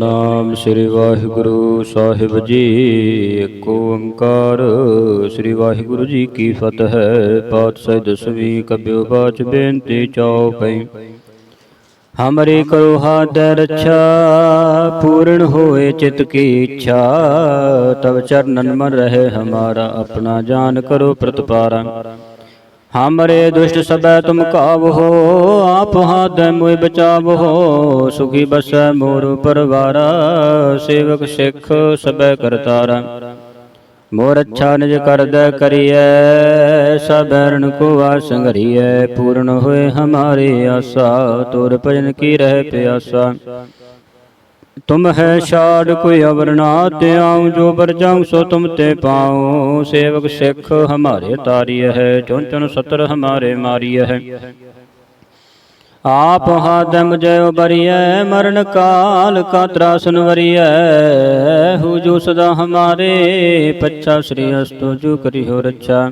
ਨਾਮ ਸ੍ਰੀ ਵਾਹਿਗੁਰੂ ਸਾਹਿਬ ਜੀ। ਏਕ ਓੰਕਾਰ, ਸ੍ਰੀ ਵਾਹਿਗੁਰੂ ਜੀ ਕੀ ਫਤਿਹ। ਪਾਤਸ਼ਾਹ ਦਸਵੀਂ ਕਬਿਓ ਬਾਚ ਬੇਨਤੀ ਚਾਉ ਪਈ। ਹਮਰੇ ਕਰੋ ਹਾਥ ਰੱਛਾ ਪੂਰਨ ਹੋਏ ਚਿਤ ਕੀ ਇੱਛਾ। ਤਵ ਚਰਨਨ ਮਨ ਰਹੇ ਹਮਾਰਾ, ਆਪਣਾ ਜਾਨ ਕਰੋ ਪ੍ਰਤਪਾਰਾ। ਹਮਰੇ ਦੁਸ਼ਟ ਸਬੈ ਤੁਮ ਕਾਵ ਹੋ ਆਪ ਹਾਥ ਮੋਇ ਬਚਾਵ ਹੋ ਸੁਖੀ ਬਸੈ ਮੋਰ ਪਰਵਾਰਾ ਸੇਵਕ ਸਿੱਖ ਸਬੈ ਕਰਤਾਰਾ ਮੋਰ ਅੱਛਾ ਨਿਜ ਕਰਦੈ ਕਰੀਐ ਸਬੈਰਨ ਕੋ ਆਸ ਸੰਗਰੀਐ ਪੂਰਨ ਹੋਏ ਹਮਾਰੀ ਆਸਾ ਤੁਰ ਭਜਨ ਕੀ ਰਹਿ ਪਿਆਸਾ ਤੁਮ ਹੈ ਛਾੜ, ਕੋਈ ਅਵਰ ਨਾ ਤੇ ਆਉ ਜੋ ਬਰ ਜਾਉ ਸੋ ਤੁਮ ਤੇ ਪਾਉ। ਸੇਵਕ ਸਿੱਖ ਹਮਾਰੇ ਤਾਰੀය ਹੈ, ਚੁਣ ਚੁਣ ਸਤਰ ਹਮਾਰੇ ਮਾਰੀය ਹੈ। ਆਪ ਹਾਦਮ ਜਯੋ ਬਰੀਐ, ਮਰਨ ਕਾਲ ਕਾ ਤਰਾਸਨ ਵਰੀਐ। ਹੂ ਜੋ ਸਦਾ ਹਮਾਰੇ, ਪੱਛਾ ਸ੍ਰੀ ਅਸਤੋ, ਜੋ ਕਰੀ ਹੋ ਰੱਛਾ।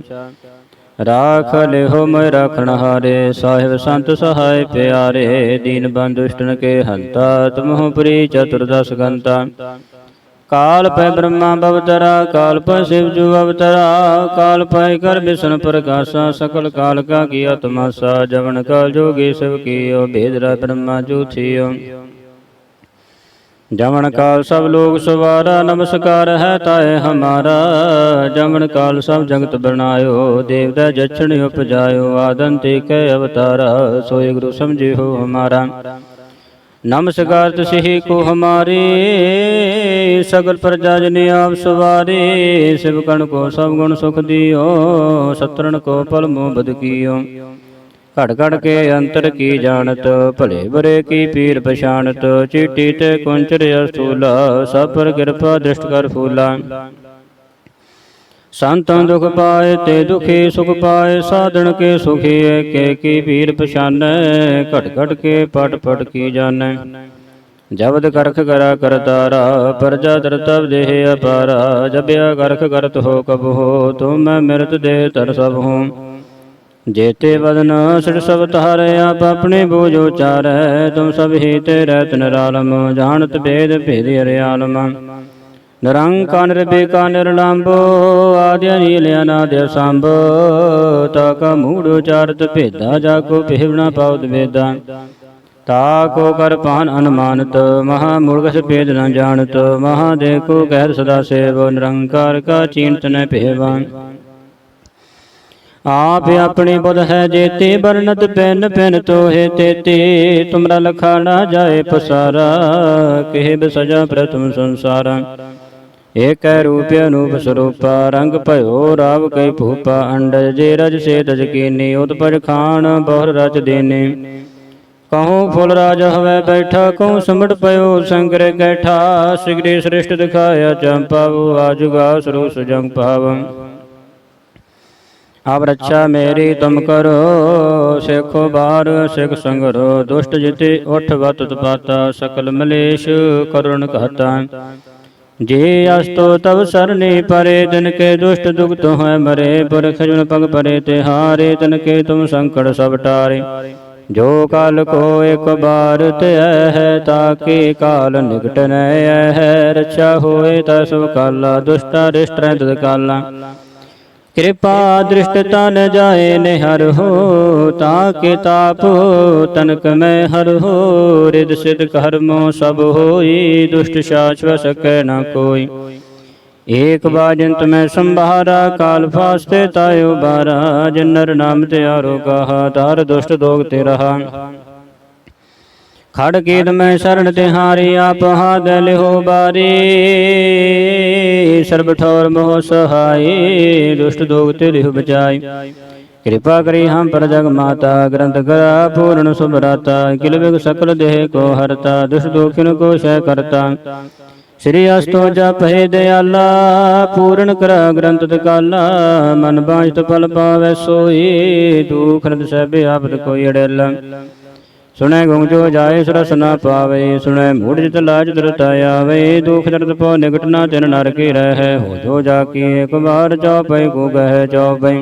ਰਾਖ ਲਿਹੋ ਮੈਂ ਰਖਣ ਹਾਰੇ, ਸਾਹਿਬ ਸੰਤ ਸਹਾਇ ਪਿਆਰੇ, ਦੀਨ ਬੰਦੁਸ਼ਟਨ ਕੇ ਹੰਤਾ, ਤੁਮਹੁ ਪ੍ਰੀ ਚਤੁਰਦਸ ਗੰਤਾ। ਕਾਲ ਪੈ ਬ੍ਰਹਮਾ ਬਵਤਰਾ, ਕਾਲ ਪੈ ਸ਼ਿਵ ਜੂ ਅਵਤਰਾ, ਕਾਲ ਪੈ ਕਰ ਵਿਸ਼ਨ ਪ੍ਰਕਾਸ਼ਾ ਸਕਲ ਕਾਲ ਕਾ ਕੀਆ ਤਮਾਸਾ ਜਵਨ ਕਾਲ ਜੋਗੀ ਸਿਵ ਕੀਓ ਭੇਦਰਾ ਬ੍ਰਹਮਾ ਜੂ ਥਿਓ। ਜਮਨ ਕਾਲ ਸਭ ਲੋਕ ਸਵਾਰਾ, ਨਮਸਕਾਰ ਹੈ ਤਾਏ ਹਮਾਰਾ। ਜਮਨ ਕਾਲ ਸਭ ਜਗਤ ਬਣਾਇਓ, ਦੇਵਤਾ ਜਛਣ ਉਪਜਾਇਓ ਆਦਨ ਤੇ ਕੈ ਅਵਤਾਰਾ, ਸੋਏ ਗੁਰੂ ਸਮਝਿਓ ਹਮਾਰਾ। ਨਮਸਕਾਰ ਤੁਸਿਹੀ ਕੋ ਹਮਾਰੇ, ਸਗਲ ਪ੍ਰਜਾ ਜਨ ਆਪ ਸਵਾਰੇ। ਸਿਵਕਣ ਕੋ ਸਭ ਗੁਣ ਸੁਖ ਦਿਓ, ਸਤਰਣ ਕੋ ਪਲ ਮੋ ਬਦ ਕੀਓ। ਘੜ ਘੜ ਕੇ ਅੰਤਰ ਕੀ ਜਾਣਤ ਭਲੇ ਬਰੇ ਕੀ ਪੀਰ ਪਛਾਨਤ ਚੀਟੀ ਤੇ ਕੁੰਚਰ ਅਸੂਲਾ ਸਭ ਪਰ ਕਿਰਪਾ ਦ੍ਰਿਸ਼ਟ ਕਰ ਫੂਲਾ। ਸੰਤਾਂ ਦੁਖ ਪਾਏ ਤੇ ਦੁਖੀ ਸੁਖ ਪਾਏ ਸਾਧਨ ਕੇ ਸੁਖੀ ਕੇ ਕੀ ਪੀਰ ਪਛਾਨੈ ਘਟ ਘਟ ਕੇ ਪਟ ਪਟ ਕੀ ਜਾਣੈ। ਜਬਦ ਕਰਖ ਕਰਾ ਕਰਤਾਰਾ ਪਰਜਾ ਤਰਤਬ ਦੇਹ ਅਪਾਰਾ ਜਬਿਆ ਕਰਖ ਕਰਤ ਹੋ ਕਬ ਹੋ ਤੁਮ ਮੈਂ ਮਿਰਤ ਦੇਹ ਤਰ ਸਭ ਹੂੰ ਜੇਤੇ ਵਦਨ ਸਿਰ ਸਭ ਤਾਰੇ ਆਪ ਆਪਣੇ ਬੋਝ ਉਚਾਰੈ, ਤੁਮ ਸਭ ਹੀ ਤੇ ਰਹਿਤ ਨਿਰਾਲਮ, ਜਾਣਤ ਭੇਦ ਭੇਦ ਅਰਿਆਲਮ ਨਿਰੰਕਾਰ ਨਿਰਬੇਕਾ ਨਿਰਲੰਭੋ ਆਦਿ ਨੀਲ ਅਨਾਦਿ ਸੰਭ ਤਾ ਕਾ ਮੂੜ ਉਚਾਰਤ ਭੇਦਾ, ਜਾ ਕੋ ਭੇਵਣਾ ਪਾਉਤ ਵੇਦਾ ਤਾ ਕੋ ਕਰ ਪਾਨ ਅਨਮਾਨਤ, ਮਹਾ ਮੂਰਖ ਭੇਦ ਨ ਜਾਣਤ, ਮਹਾ ਦੇ ਕੋ ਕਹਿ ਸਦਾ ਸੇਵ, ਨਿਰੰਕਾਰ ਕਾ ਚੀਨਤ ਨ ਭੇਵਾ। ਆਪ ਆਪਣੀ ਬੁਧ ਹੈ ਜੇਤੇ ਬਰਨਤ ਪੈਨ ਪੈਨ ਤੋਹੇ ਤੇਤੇ। ਤੁਮਰਾ ਲਖਾ ਨਾ ਜਾਏ ਪਸਾਰਾ। ਕਿਹ ਬਸਜਾ ਪ੍ਰਥਮ ਸੰਸਾਰਾ। ਏਕ ਰੂਪ ਅਨੂਪ ਸਰੂਪਾ। ਰੰਗ ਭਇਓ ਰਾਵ ਕੈ ਭੂਪਾ। ਅੰਡ ਜੇ ਰਜ ਸੇ ਤਜ ਕੀਨੀ। ਉਤਪਜ ਖਾਨ ਬਹੁਰ ਰਚ ਦੇਨੇ। ਕਹੋ ਫੁੱਲ ਰਾਜ ਹਵੇ ਬੈਠਾ। ਕਹੋ ਸਮਟ ਪਇਓ ਸੰਗਰ ਗੈਠਾ ਸਿਗਰੇ ਸ੍ਰਿਸ਼ਟ ਦਿਖਾਇਆ ਚੰਪਾਵ। ਆਜੁਗਾ ਸਰੂਸ ਜੰਗ ਪਾਵੰ ਆਪ ਰੱਛਾ ਮੇਰੀ ਤੁਮ ਕਰੋ, ਸਿੱਖੋ ਬਾਰ, ਸਿੱਖ ਸੰਗਰੋ, ਦੁਸ਼ਟ ਜਿਤੇ ਉਠ ਵਤ ਤਪਾਤਾ, ਸਕਲ ਮਲੇਸ਼ ਕਰੁਣ ਕਹਤਾ। ਜੇ ਅਸਤੋ ਤਬ ਸਰਨੇ ਪਰੇ, ਤਨ ਕੇ ਦੁਸ਼ਟ ਦੁਖਤ ਹੋਇ ਮਰੇ, ਪੁਰਖ ਜੁਨ ਪਗ ਪਰੇ ਤੇ ਹਾਰੇ, ਤਨ ਕੇ ਤੁਮ ਸੰਕਟ ਸਭ ਟਾਰੇ। ਜੋ ਕਾਲ ਕੋ ਇੱਕ ਬਾਰ ਤੇ ਹੈ ਤਾਕੇ ਕਾਲ ਨਿਕਟ ਨੈ ਹੈ ਰੱਛਾ ਹੋਏ ਤਾ ਕਾਲਾ, ਦੁਸ਼ਟਾ ਰਿਸ਼ਟ ਰਹਿ ਕਾਲਾ। ਕਿਰਪਾ ਦ੍ਰਿਸ਼ਟ ਤਨ ਜਾਏ ਨਿਹਰ ਹੋ ਤਾਕੇ ਤਾਪ ਤਨਕ ਮੈਂ ਹਰ ਹੋ ਰਿਦ ਸਿਧ ਕਰਮੋ ਸਭ ਹੋਈ, ਦੁਸ਼ਟ ਸ਼ਾਸ਼ਵ ਸਕੈ ਨਾ ਕੋਈ। ਏਕ ਬਾਜੰਤ ਮੈਂ ਸੰਭਾਰਾ, ਕਾਲ ਫਾਸਤੇ ਤਾਇਓ ਬਾਰਾ, ਜਨਰ ਨਾਮ ਤੇ ਆਰੋ ਕਹਾ ਤਾਰ ਦੁਸ਼ਟ ਦੋਗ ਤੇ ਰਹਾ। ਖੜ ਕੀਤ ਮੈਂ ਸ਼ਰਨ ਤਿਹਾਰੀ ਆਪ ਹਾਦ ਲਿਹੋ ਬਾਰੀ। ਸਰਬ ਠੌਰ ਮੋਹ ਸਹਾਈ ਦੁਸ਼ਟ ਦੋਗ ਤੇ ਲਿਹੁ ਬਚਾਈ ਕਿਰਪਾ ਕਰੀ ਹਮ ਪਰ ਜਗ ਮਾਤਾ, ਗ੍ਰੰਥ ਕਰਾ ਪੂਰਨ ਸੁਭਰਾਤਾ। ਕਿਲ ਬਿਗ ਸਕਲ ਦੇਹ ਕੋ ਹਰਤਾ, ਦੁਸ਼ਟ ਦੋਖਿਨ ਕੋ ਸ਼ੈ ਕਰਤਾ। ਸ੍ਰੀ ਅਸਤੋ ਜਪਹਿ ਦਿਆਲਾ, ਪੂਰਨ ਕਰਾ ਗ੍ਰੰਥ ਤਕਾਲਾ। ਮਨ ਬਾਝਤ ਪਲ ਪਾਵੈ ਸੋਈ ਦੁਖ ਰਦ ਸਭ ਆਪਦ ਕੋਈ ਅੜੇਲਾ। ਸੁਣੈ ਗੁੰਗ ਜੋ ਜਾਏ ਸਰਸ ਨਾ ਪਾਵੇ, ਸੁਣੈ ਮੂੜ ਜਿਤ ਲਾਜ ਦਰਤਾ ਆਵੇ, ਦੁਖ ਦਰਦ ਪੋ ਨਿਕਟ ਨਾ ਤਿਨ ਨਰ ਰਹਿ, ਹੋ ਜੋ ਜਾ ਕੀ ਇੱਕ ਵਾਰ ਚਉ ਪੈ ਕੋ ਗਹਿ ਚਉ ਪੈ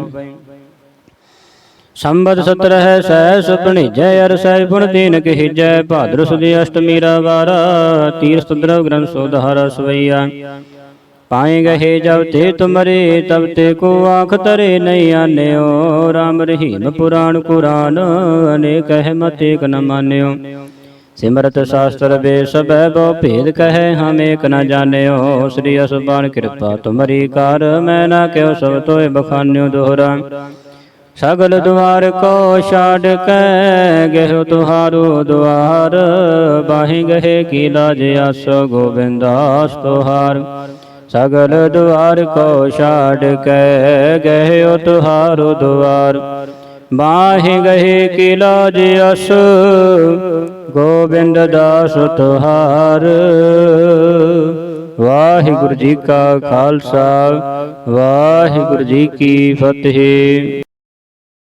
ਸੰਬਤ ਸਤਰ ਹੈ ਸਹਿ ਸੁਪਣੀ ਜੈ ਅਰ ਸਹਿ ਪੁਣ ਤੀਨ ਕਹਿ ਜੈ ਭਾਦਰ ਸੁਦੀ ਅਸ਼ਟਮੀ ਰਾ ਤੀਰਥ ਦਰਵ ਗ੍ਰੰਥ ਸੋਧਾਰ ਸਵਈਆ। ਪਾਏ ਗਏ ਜਬ ਤੇ ਤੁਮਰੇ ਤਬ ਤੇ ਕੋ ਆਖ ਤਰੇ ਨਹੀਂ ਆਨਿਓ। RAM ਰਹੀਮ ਪੁਰਾਣ ਕੁਰਾਨ, ਅਨੇਕ ਹੈ ਮਤ ਏਕ ਨ ਮਾਨਿਓ। ਸਿਮਰਤ ਸ਼ਾਸਤਰ ਵੇ ਸਭੈ ਬੋ ਭੇਦ ਕਹੈ ਹਮ ਏਕ ਨ ਜਾਣਿਓ। ਸ੍ਰੀ ਅਸਬਾਨ ਕਿਰਪਾ ਤੁਮਰੀ ਕਾਰ, ਮੈਂ ਨਾ ਕਿਉ ਸਭ ਤੋਏ ਬਖਾਨਿਓ ਦੋਹਰਾ। ਸਗਲ ਦੁਆਰ ਕੋ ਛਾੜ ਕੇ, ਗਹਿ ਤੁਹਾਰੋ ਦੁਆਰ। ਬਾਹੀ ਗਏ ਕੀ ਲਾਜ ਆਸੋ ਗੋਬਿੰਦਾਸ ਤੁਹਾਰ। ਸਗਲ ਦੁਆਰ ਕੋ ਛਾੜ ਕੇ ਗਹਿ ਤੁਹਾਰੋ ਦੁਆਰ। ਬਾਹੀ ਗਏ ਕਿਲਾ ਜਸ ਗੋਬਿੰਦ ਦਾਸ ਤੁਹਾਰ। ਵਾਹਿਗੁਰੂ ਜੀ ਕਾ ਖਾਲਸਾ, ਵਾਹਿਗੁਰੂ ਜੀ ਕੀ ਫਤਿਹ।